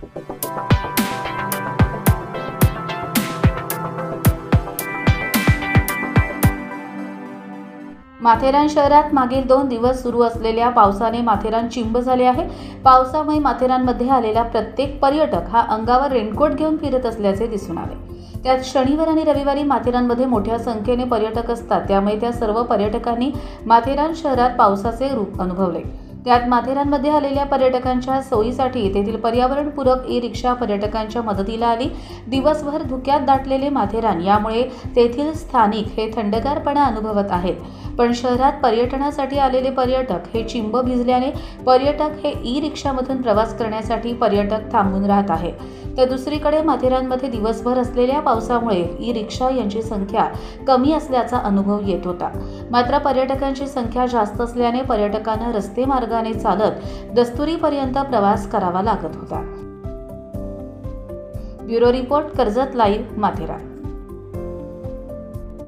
माथेरान शहरात मागील दोन दिवस सुरू असलेल्या पावसाने माथेरान चिंब झाले आहे. पावसामुळे माथेरानमध्ये आलेला प्रत्येक पर्यटक हा अंगावर रेनकोट घेऊन फिरत असल्याचे दिसून आले. त्यात शनिवार आणि रविवारी माथेरानमध्ये मोठ्या संख्येने पर्यटक असतात. त्यामुळे त्या सर्व पर्यटकांनी माथेरान शहरात पावसाचे रूप अनुभवले. त्यात माथेरानमध्ये आलेल्या पर्यटकांच्या सोयीसाठी तेथील पर्यावरणपूरक ई रिक्षा पर्यटकांच्या मदतीला आली. दिवसभर धुक्यात दाटलेले माथेरान यामुळे तेथील स्थानिक हे थंडगारपणा अनुभवत आहेत. पण शहरात पर्यटनासाठी आलेले पर्यटक हे चिंब भिजल्याने पर्यटक हे ई रिक्षामधून प्रवास करण्यासाठी पर्यटक थांबून राहत आहे तर दुसरीकडे माथेरानमध्ये दिवसभर असलेल्या पावसामुळे ई रिक्षा यांची संख्या कमी असल्याचा अनुभव येत होता. मात्र पर्यटकांची संख्या जास्त असल्याने पर्यटकांना रस्ते मार्गाने चालत दस्तुरीपर्यंत प्रवास करावा लागत होता. Bureau report Karjat live Matheran.